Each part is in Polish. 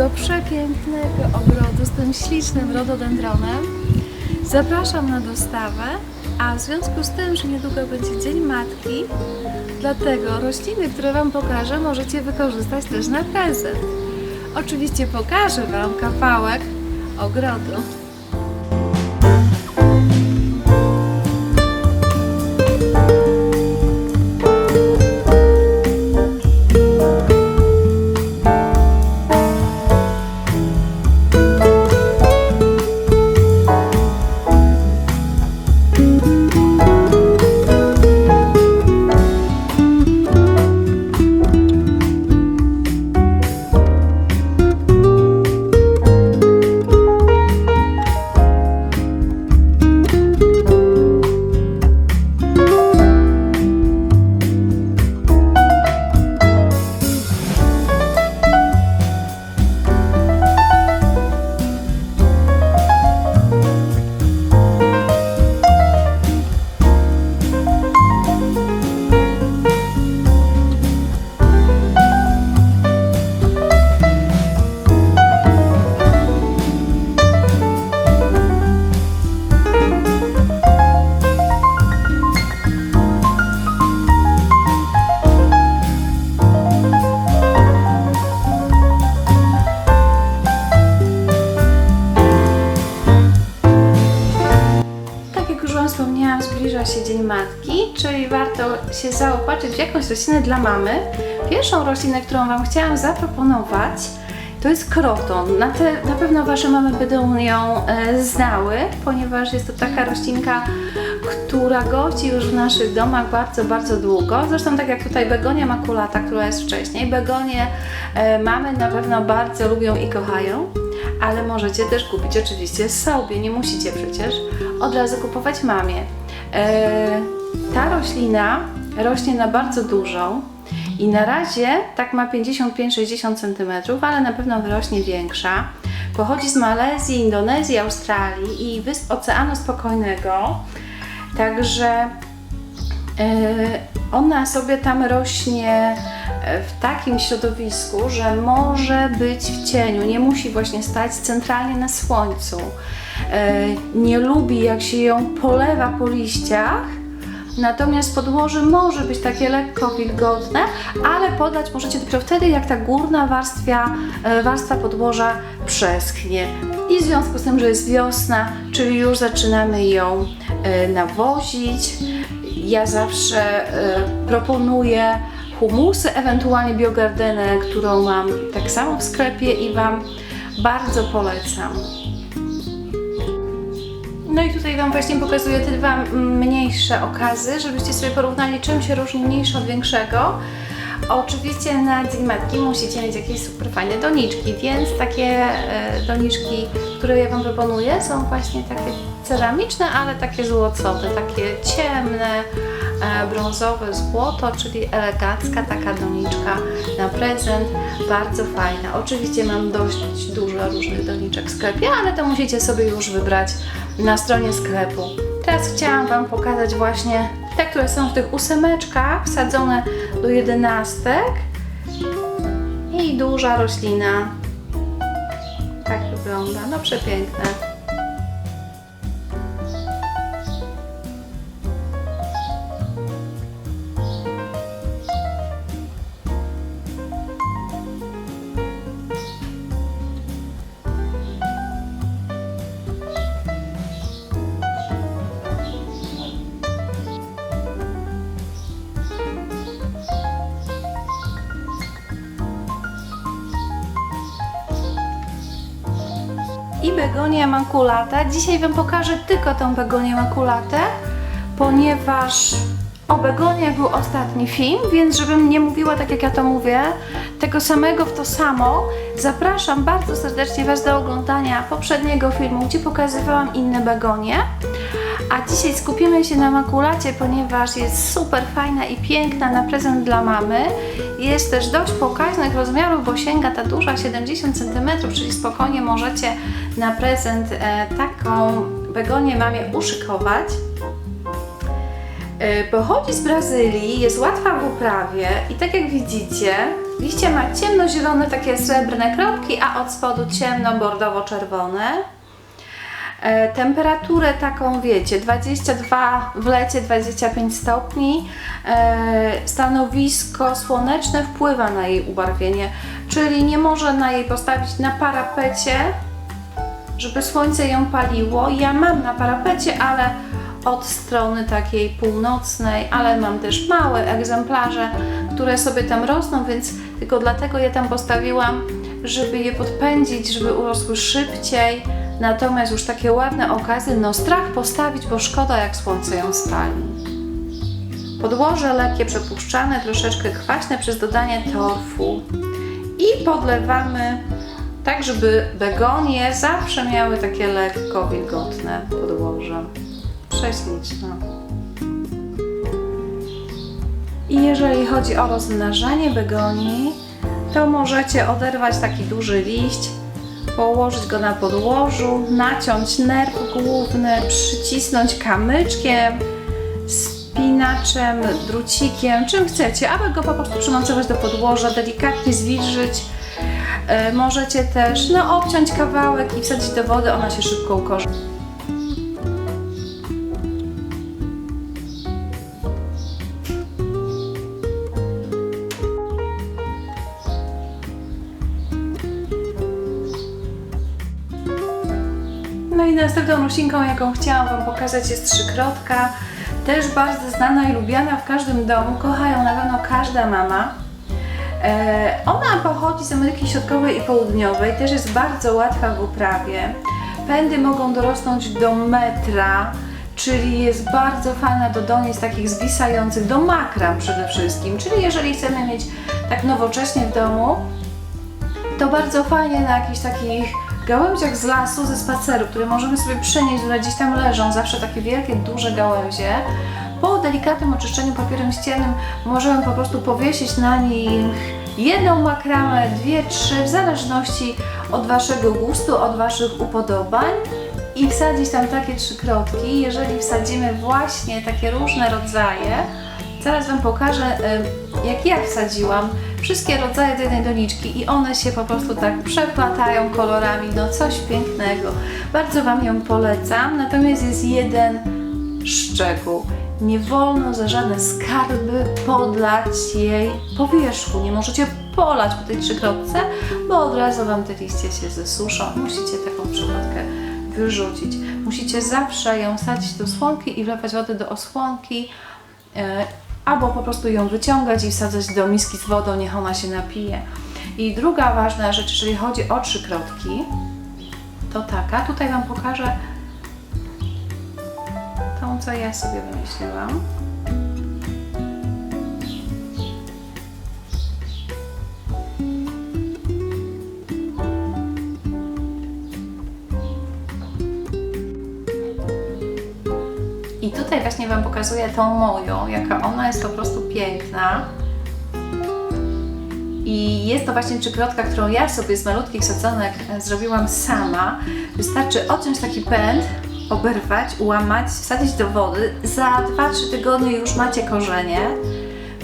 mojego przepięknego ogrodu z tym ślicznym rododendronem. Zapraszam na dostawę, a w związku z tym, że niedługo będzie Dzień Matki, dlatego rośliny, które Wam pokażę, możecie wykorzystać też na prezent. Oczywiście pokażę Wam kawałek ogrodu. Roślinę dla mamy. Pierwszą roślinę, którą Wam chciałam zaproponować, to jest kroton. Na, te, na pewno Wasze mamy będą ją e, znały, ponieważ jest to taka roślinka, która gości już w naszych domach bardzo, bardzo długo. Zresztą tak jak tutaj begonia makulata, która jest wcześniej. Begonie e, mamy na pewno bardzo lubią i kochają ale możecie też kupić oczywiście sobie, nie musicie przecież od razu kupować mamie. E, ta roślina rośnie na bardzo dużą i na razie tak ma 55-60 cm, ale na pewno wyrośnie większa. Pochodzi z Malezji, Indonezji, Australii i wysp Oceanu Spokojnego. Także E, ona sobie tam rośnie e, w takim środowisku, że może być w cieniu, nie musi właśnie stać centralnie na słońcu. E, Nie lubi, jak się ją polewa po liściach, natomiast podłoże może być takie lekko wilgotne, ale podać możecie dopiero wtedy, jak ta górna warstwa, e, warstwa podłoża przeschnie. I w związku z tym, że jest wiosna, czyli już zaczynamy ją e, nawozić, ja zawsze e, proponuję humusy, ewentualnie biogardenę, którą mam tak samo w sklepie i Wam bardzo polecam. No i tutaj Wam właśnie pokazuję te dwa mniejsze okazy, żebyście sobie porównali czym się różni mniejsze od większego. Oczywiście na Dzień Matki musicie mieć jakieś super fajne doniczki, więc takie e, doniczki, które ja Wam proponuję są właśnie takie ceramiczne, ale takie złocone, takie ciemne, e, brązowe złoto, czyli elegancka taka doniczka na prezent, bardzo fajna. Oczywiście mam dość dużo różnych doniczek w sklepie, ale to musicie sobie już wybrać na stronie sklepu. Teraz chciałam Wam pokazać właśnie te, które są w tych ósemeczkach, wsadzone do jedenastek i duża roślina. Tak wygląda, no przepiękne. I begonia makulata. Dzisiaj Wam pokażę tylko tą begonię makulatę, ponieważ O begoniach był ostatni film, więc żebym nie mówiła tak jak ja to mówię, tego samego w to samo, zapraszam bardzo serdecznie Was do oglądania poprzedniego filmu, gdzie pokazywałam inne begonie. A dzisiaj skupimy się na makulacie, ponieważ jest super fajna i piękna na prezent dla mamy. Jest też dość pokaźnych rozmiarów, bo sięga ta duża 70 cm, czyli spokojnie możecie na prezent e, taką begonię mamie uszykować. E, Pochodzi z Brazylii, jest łatwa w uprawie i tak jak widzicie, liście ma ciemnozielone, takie srebrne kropki, a od spodu ciemno-bordowo-czerwone. E, Temperaturę taką wiecie, 22 w lecie, 25 stopni. E, Stanowisko słoneczne wpływa na jej ubarwienie, czyli nie można jej postawić na parapecie, żeby słońce ją paliło. Ja mam na parapecie, ale od strony takiej północnej, ale mam też małe egzemplarze, które sobie tam rosną, więc tylko dlatego je tam postawiłam, żeby je podpędzić, żeby urosły szybciej. Natomiast już takie ładne okazy, no strach postawić, bo szkoda jak słońce ją spali. Podłoże lekkie, przepuszczane, troszeczkę kwaśne przez dodanie torfu. I podlewamy tak, żeby begonie zawsze miały takie lekko wilgotne podłoże. Prześliczne. I jeżeli chodzi o rozmnażanie begonii, to możecie oderwać taki duży liść, położyć go na podłożu, naciąć nerw główny, przycisnąć kamyczkiem, spinaczem, drucikiem, czym chcecie, aby go po prostu przymocować do podłoża, delikatnie zwilżyć. E, Możecie też no, obciąć kawałek i wsadzić do wody, ona się szybko ukorzy. I następną roślinką, jaką chciałam Wam pokazać jest trzykrotka. Też bardzo znana i lubiana w każdym domu. Kochają na pewno każda mama. E, ona pochodzi z Ameryki Środkowej i Południowej. Też jest bardzo łatwa w uprawie. Pędy mogą dorosnąć do metra, czyli jest bardzo fajna do donic takich zwisających, do makram przede wszystkim. Czyli jeżeli chcemy mieć tak nowocześnie w domu, to bardzo fajnie na jakichś takich gałęziach z lasu, ze spaceru, które możemy sobie przenieść, które gdzieś tam leżą, zawsze takie wielkie, duże gałęzie. Po delikatnym oczyszczeniu papierem ściennym możemy po prostu powiesić na nich jedną makramę, dwie, trzy, w zależności od Waszego gustu, od Waszych upodobań i wsadzić tam takie trzykrotki. Jeżeli wsadzimy właśnie takie różne rodzaje, Zaraz Wam pokażę, jak ja wsadziłam wszystkie rodzaje jednej doniczki i one się po prostu tak przeplatają kolorami, no coś pięknego. Bardzo Wam ją polecam, natomiast jest jeden szczegół. Nie wolno za żadne skarby podlać jej po wierzchu. Nie możecie polać po tej trzykrotce, bo od razu Wam te liście się zesuszą. Musicie taką przykrotkę wyrzucić. Musicie zawsze ją wsadzić do słomki i wlewać wody do osłonki. Albo po prostu ją wyciągać i wsadzać do miski z wodą, niech ona się napije. I druga ważna rzecz, jeżeli chodzi o trzykrotki, to taka, tutaj Wam pokażę tą, co ja sobie wymyśliłam. Wam pokazuję tą moją, jaka ona jest po prostu piękna. I jest to właśnie trzykrotka, którą ja sobie z malutkich sadzonek e, zrobiłam sama. Wystarczy odciąć taki pęd, oberwać, ułamać, wsadzić do wody. Za 2-3 tygodnie już macie korzenie.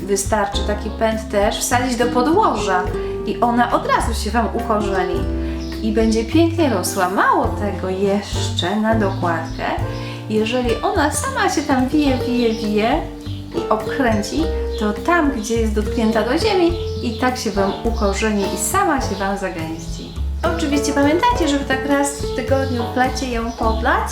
Wystarczy taki pęd też wsadzić do podłoża i ona od razu się Wam ukorzeni i będzie pięknie rosła. Mało tego jeszcze na dokładkę, jeżeli ona sama się tam wije, wije, wije i obkręci, to tam, gdzie jest dotknięta do ziemi i tak się Wam ukorzeni i sama się Wam zagęści. Oczywiście pamiętajcie, żeby tak raz w tygodniu w lecie ją podlać,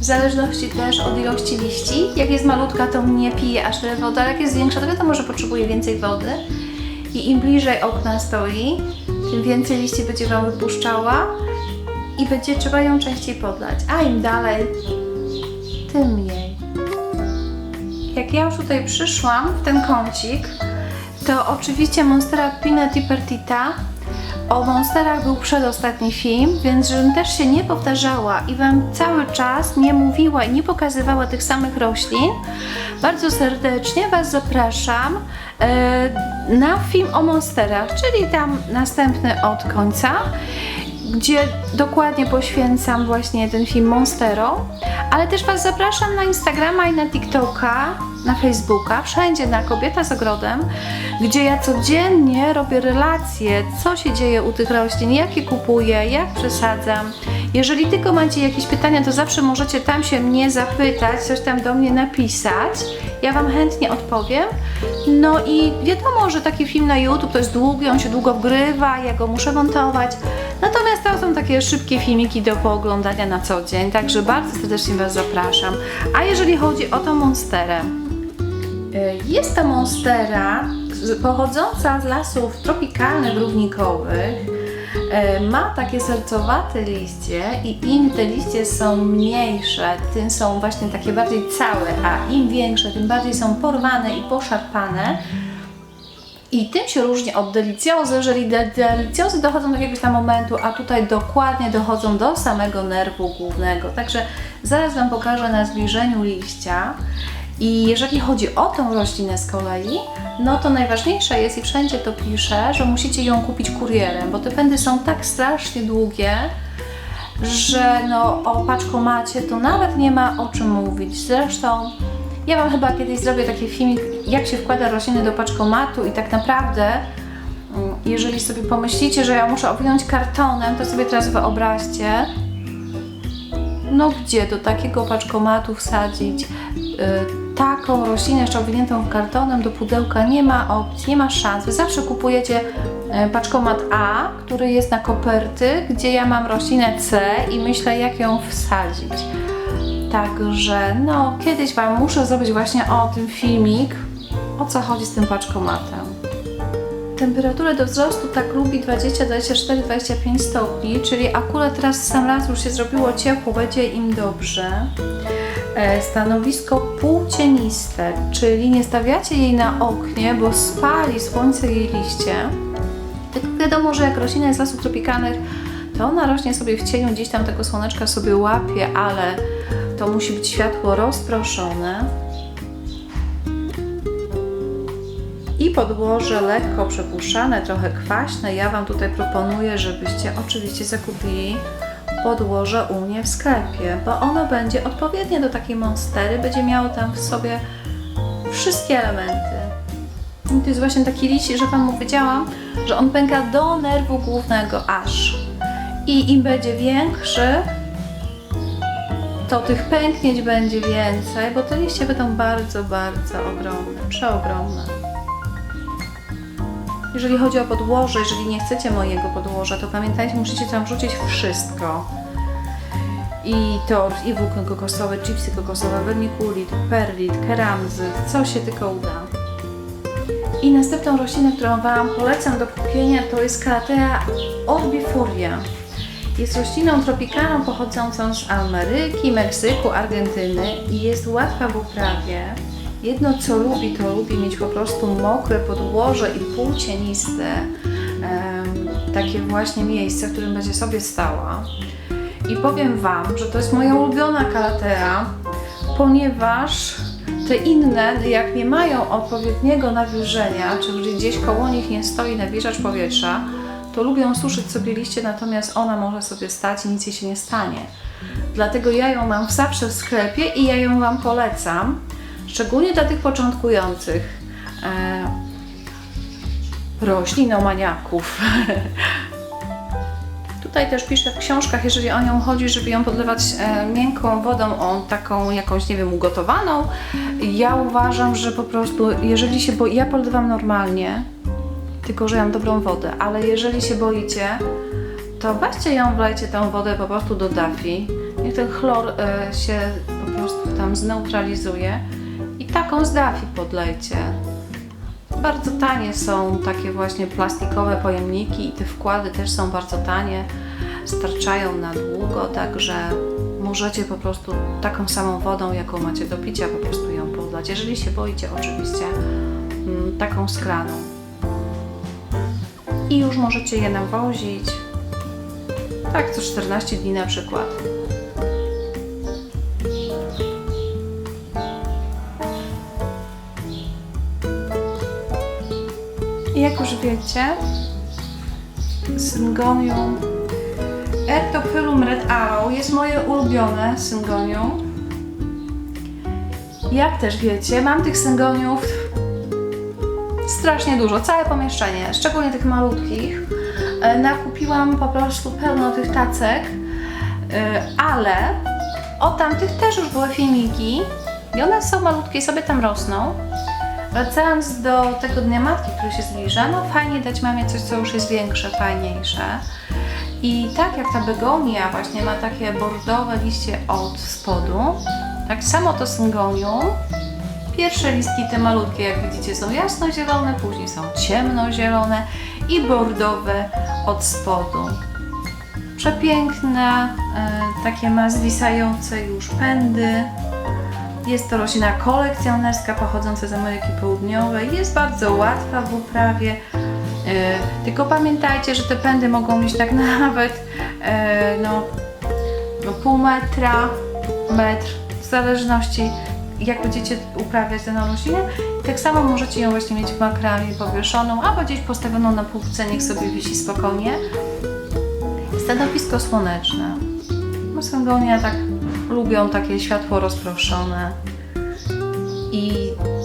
w zależności też od ilości liści. Jak jest malutka, to nie pije aż tyle wody, ale jak jest większa, to wiadomo, że potrzebuje więcej wody. I im bliżej okna stoi, tym więcej liści będzie Wam wypuszczała i będzie trzeba ją częściej podlać. A im dalej, tym mniej. Jak ja już tutaj przyszłam w ten kącik, to oczywiście Monstera Pina Di Partita. O Monsterach był przedostatni film, więc żebym też się nie powtarzała i Wam cały czas nie mówiła i nie pokazywała tych samych roślin, bardzo serdecznie Was zapraszam e, na film o Monsterach, czyli tam następny od końca, gdzie dokładnie poświęcam właśnie ten film Monstero, ale też Was zapraszam na Instagrama i na TikToka, na Facebooka, wszędzie na Kobieta z Ogrodem, gdzie ja codziennie robię relacje, co się dzieje u tych roślin, jakie kupuję, jak przesadzam. Jeżeli tylko macie jakieś pytania, to zawsze możecie tam się mnie zapytać, coś tam do mnie napisać. Ja Wam chętnie odpowiem. No i wiadomo, że taki film na YouTube to jest długi, on się długo wgrywa, ja go muszę montować. Natomiast to są takie szybkie filmiki do pooglądania na co dzień, także bardzo serdecznie Was zapraszam. A jeżeli chodzi o tą monsterę, y, jest to monstera pochodząca z lasów tropikalnych, równikowych. E, Ma takie sercowate liście i im te liście są mniejsze, tym są właśnie takie bardziej całe, a im większe, tym bardziej są porwane i poszarpane. I tym się różni od delicjozy, jeżeli de- delicjozy dochodzą do jakiegoś tam momentu, a tutaj dokładnie dochodzą do samego nerwu głównego. Także zaraz Wam pokażę na zbliżeniu liścia. I jeżeli chodzi o tą roślinę z kolei, no to najważniejsze jest i wszędzie to piszę, że musicie ją kupić kurierem, bo te pędy są tak strasznie długie, że no o paczkomacie to nawet nie ma o czym mówić. Zresztą ja Wam chyba kiedyś zrobię taki filmik, jak się wkłada rośliny do paczkomatu i tak naprawdę mm, jeżeli sobie pomyślicie, że ja muszę owinąć kartonem, to sobie teraz wyobraźcie, no gdzie do takiego paczkomatu wsadzić y, taką roślinę jeszcze owiniętą kartonem do pudełka nie ma opcji, nie ma szans. Wy zawsze kupujecie y, paczkomat A, który jest na koperty, gdzie ja mam roślinę C i myślę jak ją wsadzić. Także no, kiedyś Wam muszę zrobić właśnie o tym filmik, o co chodzi z tym paczkomatem. Temperaturę do wzrostu tak lubi 20, 24, 25 stopni, czyli akurat teraz sam raz już się zrobiło ciepło, będzie im dobrze. E, Stanowisko półcieniste, czyli nie stawiacie jej na oknie, bo spali słońce jej liście. Tylko wiadomo, że jak roślina jest z lasów tropikalnych, to ona rośnie sobie w cieniu, gdzieś tam tego słoneczka sobie łapie, ale to musi być światło rozproszone. I podłoże lekko przepuszczane, trochę kwaśne. Ja Wam tutaj proponuję, żebyście oczywiście zakupili podłoże u mnie w sklepie, bo ono będzie odpowiednie do takiej monstery, będzie miało tam w sobie wszystkie elementy. I to jest właśnie taki liść, że Wam powiedziałam, że on pęka do nerwu głównego aż. I im będzie większy, to tych pęknięć będzie więcej, bo te liście będą bardzo, bardzo ogromne, przeogromne. Jeżeli chodzi o podłoże, jeżeli nie chcecie mojego podłoża, to pamiętajcie, musicie tam wrzucić wszystko. I tort, i włókno kokosowe, chipsy kokosowe, vermiculit, perlit, keramzy, co się tylko uda. I następną roślinę, którą Wam polecam do kupienia, to jest Calathea orbifolia. Jest rośliną tropikalną pochodzącą z Ameryki, Meksyku, Argentyny i jest łatwa w uprawie. Jedno co lubi, to lubi mieć po prostu mokre podłoże i półcieniste, takie właśnie miejsce, w którym będzie sobie stała. I powiem Wam, że to jest moja ulubiona kalatea, ponieważ te inne, jak nie mają odpowiedniego nawilżenia, czyli gdzieś koło nich nie stoi nawilżacz powietrza, to lubią suszyć sobie liście, natomiast ona może sobie stać i nic jej się nie stanie. Dlatego ja ją mam zawsze w sklepie i ja ją Wam polecam, szczególnie dla tych początkujących e, roślinomaniaków. Tutaj też piszę w książkach, jeżeli o nią chodzi, żeby ją podlewać e, miękką wodą, o taką jakąś, nie wiem, ugotowaną. Ja uważam, że po prostu, jeżeli się, bo ja podlewam normalnie, tylko że ja mam dobrą wodę, ale jeżeli się boicie, to weźcie ją, wlejcie tę wodę po prostu do dafi. Niech ten chlor e, się po prostu tam zneutralizuje i taką z dafi podlejcie. Bardzo tanie są takie właśnie plastikowe pojemniki i te wkłady też są bardzo tanie, starczają na długo, także możecie po prostu taką samą wodą, jaką macie do picia, po prostu ją podlać. Jeżeli się boicie, oczywiście mm, taką skraną. I już możecie je nawozić. Tak, co 14 dni na przykład. Jak już wiecie, syngonium Ertophyllum Red Arrow jest moje ulubione syngonium. Jak też wiecie, mam tych syngoniów strasznie dużo, całe pomieszczenie, szczególnie tych malutkich. E, Nakupiłam po prostu pełno tych tacek, e, ale o tamtych też już były filmiki i one są malutkie i sobie tam rosną. Wracając do tego Dnia Matki, który się zbliża, no fajnie dać mamie coś, co już jest większe, fajniejsze. I tak jak ta begonia właśnie ma takie bordowe liście od spodu, tak samo to syngonium. Pierwsze listki te malutkie, jak widzicie, są jasnozielone, później są ciemnozielone i bordowe od spodu. Przepiękne, e, takie ma zwisające już pędy. Jest to roślina kolekcjonerska pochodząca z Ameryki Południowej. Jest bardzo łatwa w uprawie. E, tylko pamiętajcie, że te pędy mogą mieć tak nawet e, no, no pół metra, metr, w zależności jak będziecie uprawiać daną roślinę. Tak samo możecie ją właśnie mieć w makramie powieszoną, albo gdzieś postawioną na półce, niech sobie wisi spokojnie. Stanowisko słoneczne. Syngonia tak lubią takie światło rozproszone. I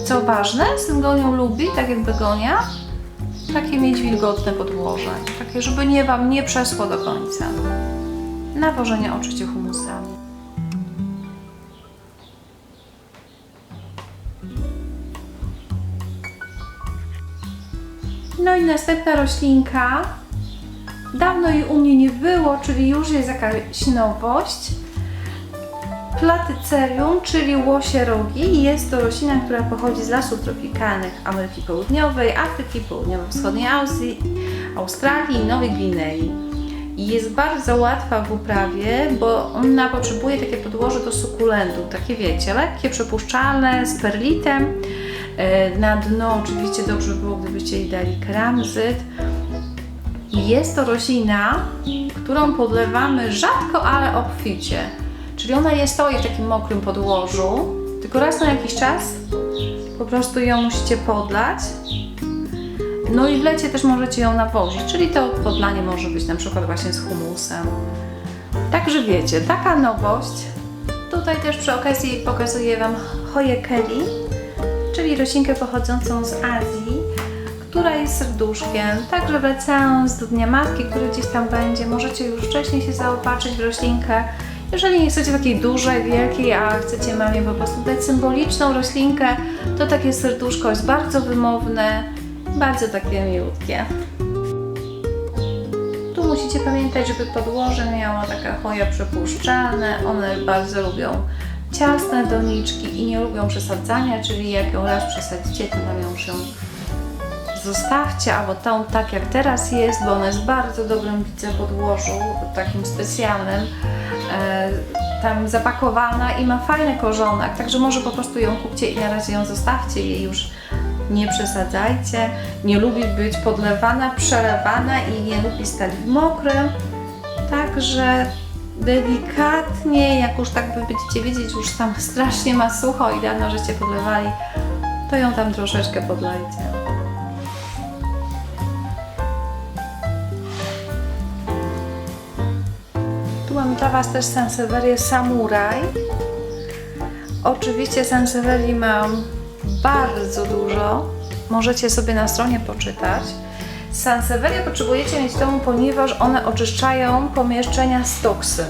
co ważne, syngonią lubi, tak jak begonia, takie mieć wilgotne podłoże. Takie, żeby nie Wam nie przeschło do końca. Nawożenie oczywiście humusami. No i następna roślinka. Dawno jej u mnie nie było, czyli już jest jakaś nowość. Platycerium, czyli łosie rogi. Jest to roślina, która pochodzi z lasów tropikalnych Ameryki Południowej, Afryki, Południowo-Wschodniej Azji, Australii i Nowej Gwinei. Jest bardzo łatwa w uprawie, bo ona potrzebuje takie podłoże do sukulentu, takie wiecie, lekkie, przepuszczalne, z perlitem. E, Na dno oczywiście dobrze było, gdybyście jej dali kramzyt. I jest to roślina, którą podlewamy rzadko, ale obficie. Czyli ona nie stoi w takim mokrym podłożu, tylko raz na jakiś czas po prostu ją musicie podlać. No i w lecie też możecie ją nawozić, czyli to podlanie może być na przykład właśnie z humusem. Także wiecie, taka nowość. Tutaj też przy okazji pokazuję Wam Hoję Kelly, czyli roślinkę pochodzącą z Azji, która jest serduszkiem. Także wracając do Dnia Matki, który gdzieś tam będzie, możecie już wcześniej się zaopatrzyć w roślinkę. Jeżeli nie chcecie takiej dużej, wielkiej, a chcecie mamie po prostu dać symboliczną roślinkę, to takie serduszko jest bardzo wymowne, bardzo takie miłutkie. Tu musicie pamiętać, żeby podłoże miało taka choja przepuszczalne. One bardzo lubią ciasne doniczki i nie lubią przesadzania, czyli jak ją raz przesadzicie, to nam ją się zostawcie, albo tą tak jak teraz jest, bo ona jest bardzo dobrym widzę podłożu, takim specjalnym, tam zapakowana i ma fajny korzonek, także może po prostu ją kupcie i na razie ją zostawcie, jej już nie przesadzajcie, nie lubi być podlewana, przelewana i nie lubi stać w mokrym, także delikatnie, jak już tak wy będziecie wiedzieć, już tam strasznie ma sucho i dawno żeście podlewali, to ją tam troszeczkę podlejcie. Mam dla Was też Sansevierię Samuraj. Oczywiście Sansevierii mam bardzo dużo. Możecie sobie na stronie poczytać. Sansevierie potrzebujecie mieć w domu, ponieważ one oczyszczają pomieszczenia z toksyn.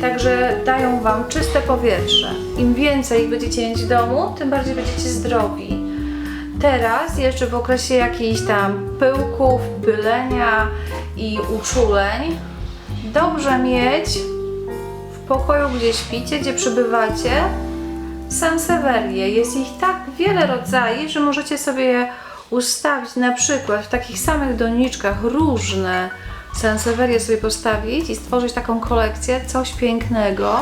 Także dają Wam czyste powietrze. Im więcej będziecie mieć w domu, tym bardziej będziecie zdrowi. Teraz, jeszcze w okresie jakichś tam pyłków, pylenia i uczuleń, dobrze mieć w pokoju, gdzie śpicie, gdzie przebywacie, Sansevierię. Jest ich tak wiele rodzajów, że możecie sobie je ustawić na przykład w takich samych doniczkach różne Sansevierię sobie postawić i stworzyć taką kolekcję, coś pięknego,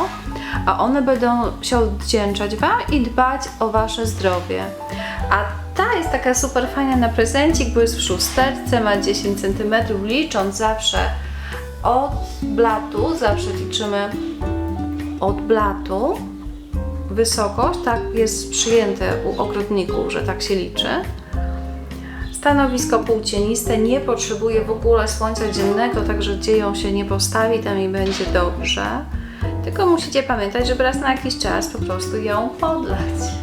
a one będą się odwdzięczać Wam i dbać o Wasze zdrowie. A ta jest taka super fajna na prezencik, bo jest w szósterce, ma 10 cm, licząc zawsze od blatu, zawsze liczymy od blatu wysokość, tak jest przyjęte u ogrodników, że tak się liczy. Stanowisko półcieniste nie potrzebuje w ogóle słońca dziennego, także gdzie ją się nie postawi, tam i będzie dobrze. Tylko musicie pamiętać, żeby raz na jakiś czas po prostu ją podlać.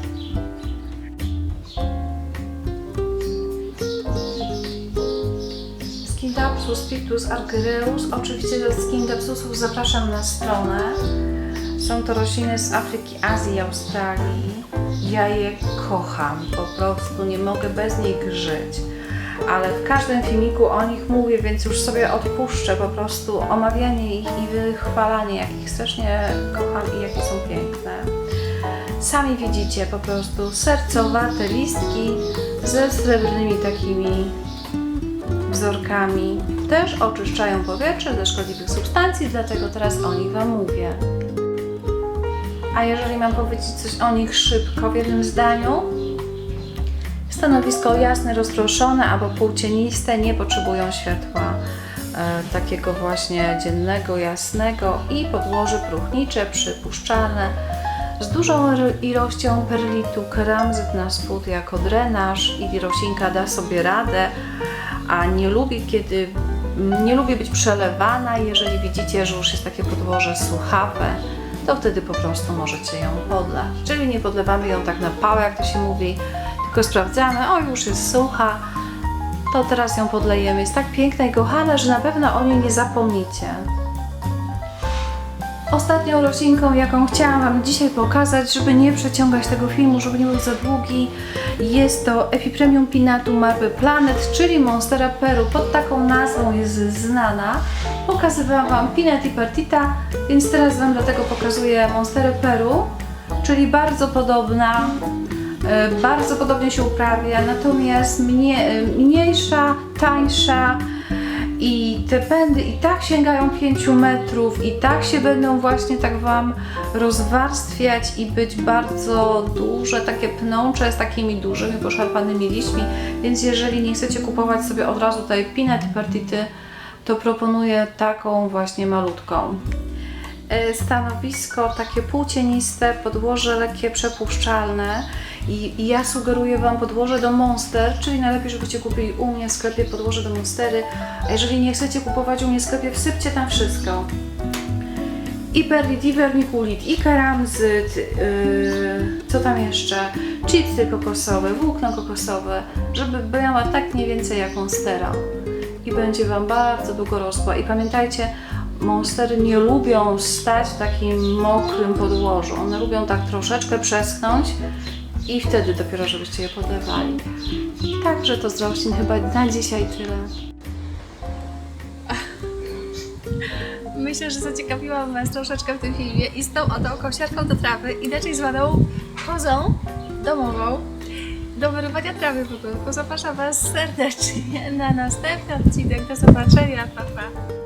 Skindapsus pictus argyreus. Oczywiście do skindapsusów zapraszam na stronę. Są to rośliny z Afryki, Azji Australii. Ja je kocham, po prostu nie mogę bez nich żyć. Ale w każdym filmiku o nich mówię, więc już sobie odpuszczę po prostu omawianie ich i wychwalanie, jak ich strasznie kocham i jakie są piękne. Sami widzicie po prostu sercowate listki ze srebrnymi takimi wzorkami. Też oczyszczają powietrze ze szkodliwych substancji, dlatego teraz o nich Wam mówię. A jeżeli mam powiedzieć coś o nich szybko w jednym zdaniu, stanowisko jasne, rozproszone albo półcieniste nie potrzebują światła e, takiego właśnie dziennego, jasnego i podłoże próchnicze, przypuszczalne z dużą ilo- ilością perlitu, keramzyt na spód jako drenaż i roślinka da sobie radę, a nie lubi kiedy nie lubi być przelewana, jeżeli widzicie, że już jest takie podłoże suchawe, to wtedy po prostu możecie ją podlać. Czyli nie podlewamy ją tak na pałę, jak to się mówi, tylko sprawdzamy, o już jest sucha, to teraz ją podlejemy. Jest tak piękna i kochana, że na pewno o niej nie zapomnicie. Ostatnią roślinką, jaką chciałam Wam dzisiaj pokazać, żeby nie przeciągać tego filmu, żeby nie był za długi, jest to Epipremium Pinatum Marby Planet, czyli Monstera Peru. Pod taką nazwą jest znana. Pokazywałam Wam Pinat i Partita, więc teraz Wam dlatego pokazuję Monsterę Peru, czyli bardzo podobna, e, bardzo podobnie się uprawia, natomiast e, mniejsza, tańsza, i te pędy i tak sięgają 5 metrów, i tak się będą właśnie tak Wam rozwarstwiać i być bardzo duże, takie pnącze z takimi dużymi, poszarpanymi liśćmi. Więc jeżeli nie chcecie kupować sobie od razu tej Peanut Partity, to proponuję taką właśnie malutką. E, Stanowisko takie półcieniste, podłoże lekkie, przepuszczalne i, i ja sugeruję Wam podłoże do Monster, czyli najlepiej, żebyście kupili u mnie w sklepie podłoże do Monstery, a jeżeli nie chcecie kupować u mnie w sklepie, wsypcie tam wszystko. I perlit, i vermiculit, i keramzyt, yy, co tam jeszcze, chipsy kokosowe, włókno kokosowe, żeby miała tak mniej więcej jak Monstera i będzie Wam bardzo długo rosła. I pamiętajcie, monstery nie lubią stać w takim mokrym podłożu. One lubią tak troszeczkę przeschnąć i wtedy dopiero, żebyście je podlewali. Także to z roślin chyba na dzisiaj tyle. Myślę, że zaciekawiłam Was troszeczkę w tym filmie i z tą oto kosiarką do trawy, inaczej zwaną kozą domową do wyrywania trawy po prostu. Zapraszam Was serdecznie na następny odcinek. Do zobaczenia, pa pa!